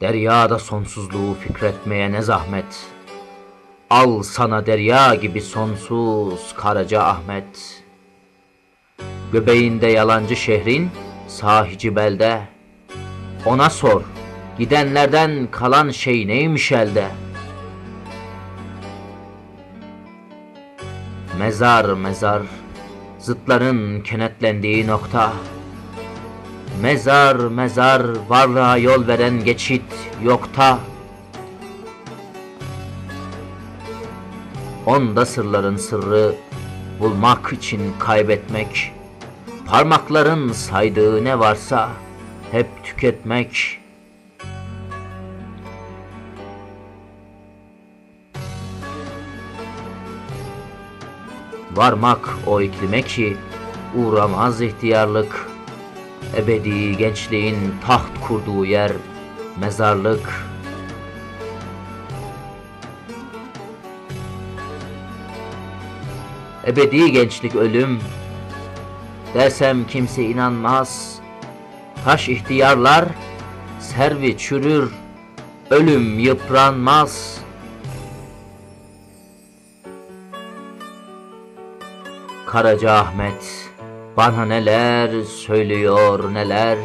Deryada sonsuzluğu fikretmeye ne zahmet. Al sana derya gibi sonsuz Karaca Ahmet. Göbeğinde yalancı şehrin sahici belde. Ona sor, gidenlerden kalan şey neymiş elde? Mezar mezar, zıtların kenetlendiği nokta. Mezar mezar, varlığa yol veren geçit yokta. Onda sırların sırrı bulmak için kaybetmek. Parmakların saydığı ne varsa hep tüketmek. Varmak o iklime ki uğramaz ihtiyarlık. Ebedi gençliğin taht kurduğu yer mezarlık. Ebedi gençlik ölüm. Desem kimse inanmaz. Taş ihtiyarlar Servi çürür. Ölüm yıpranmaz. Karaca Ahmet Bana neler söylüyor neler?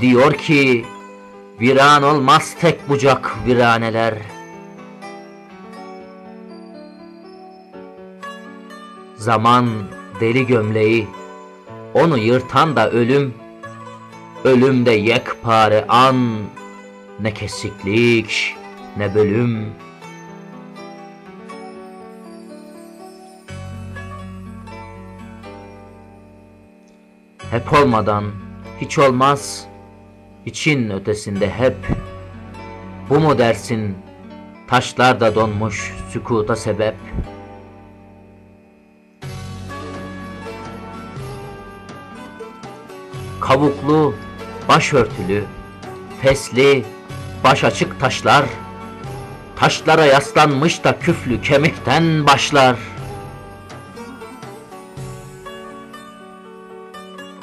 Diyor ki Viran olmaz tek bucak viraneler. Zaman deli gömleği, onu yırtan da ölüm, ölüm de yekpare an, ne kesiklik, ne bölüm. Hep olmadan hiç olmaz, için ötesinde hep. Bu mu dersin, taşlar da donmuş sükuta sebep.'' kavuklu, başörtülü, fesli, baş açık taşlar, taşlara yaslanmış da küflü kemikten başlar.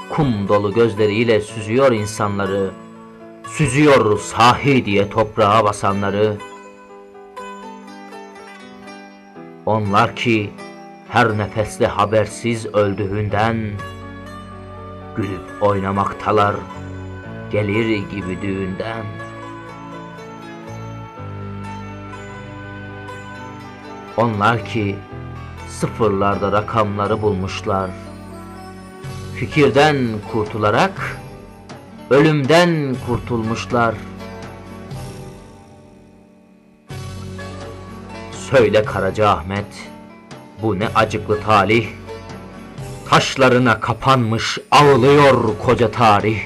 Kum dolu gözleriyle süzüyor insanları, süzüyor sahi diye toprağa basanları. Onlar ki her nefesle habersiz öldüğünden, Gülüp oynamaktalar gelir gibi düğünden Onlar ki sıfırlarda rakamları bulmuşlar Fikirden kurtularak ölümden kurtulmuşlar. Söyle Karaca Ahmet bu ne acıklı talih? Taşlarına kapanmış ağlıyor koca tarih